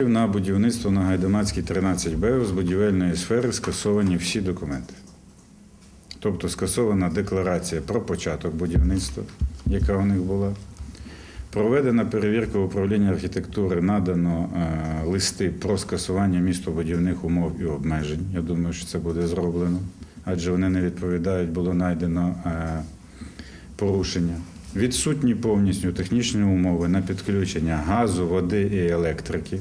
На будівництво на Гайдамацькій 13Б з будівельної сфери скасовані всі документи. Тобто скасована декларація про початок будівництва, яка у них була. Проведена перевірка управління архітектури, надано е, листи про скасування містобудівних умов і обмежень. Я думаю, що це буде зроблено, адже вони не відповідають, було знайдено е, порушення. Відсутні повністю технічні умови на підключення газу, води і електрики,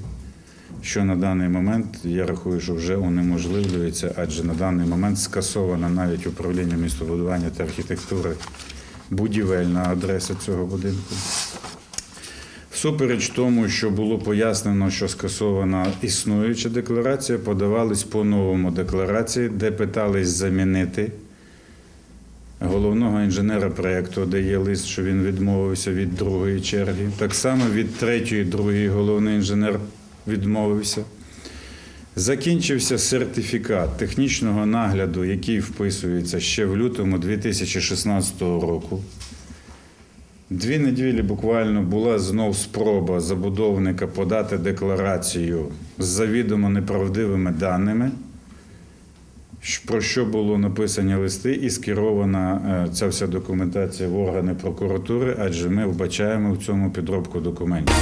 що на даний момент я рахую, що вже унеможливлюється, адже на даний момент скасовано навіть управління містобудування та архітектури будівельна адреса цього будинку. Всупереч тому, що було пояснено, що скасована існуюча декларація, подавались по-новому декларації, де питались замінити головного інженера проєкту, де є лист, що він відмовився від другої черги. Так само від третьої, другої головний інженер відмовився. Закінчився сертифікат технічного нагляду, який вписується ще в лютому 2016 року. Дві неділі буквально була знов спроба забудовника подати декларацію з завідомо неправдивими даними, про що було написані листи і скерована е, ця вся документація в органи прокуратури, адже ми вбачаємо в цьому підробку документів.